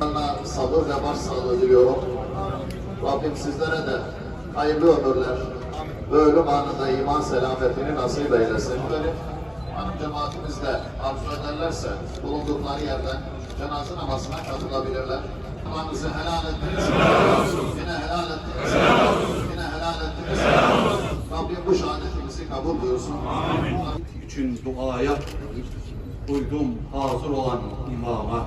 Allah sabır ve başsağlığı diliyorum. Rabbim sizlere de hayırlı ömürler ve ölüm anında iman selametini nasip eylesin. Böyle hanım cemaatimiz de arzu ederlerse bulundukları yerden cenaze namazına katılabilirler. Amanızı helal ettiniz. Yine helal ettiniz. Yine helal ettiniz. Rabbim bu şehadetimizi kabul buyursun. için duaya uydum hazır olan imama.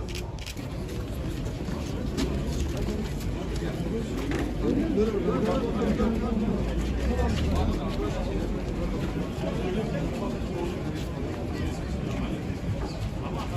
Altyazı M.K.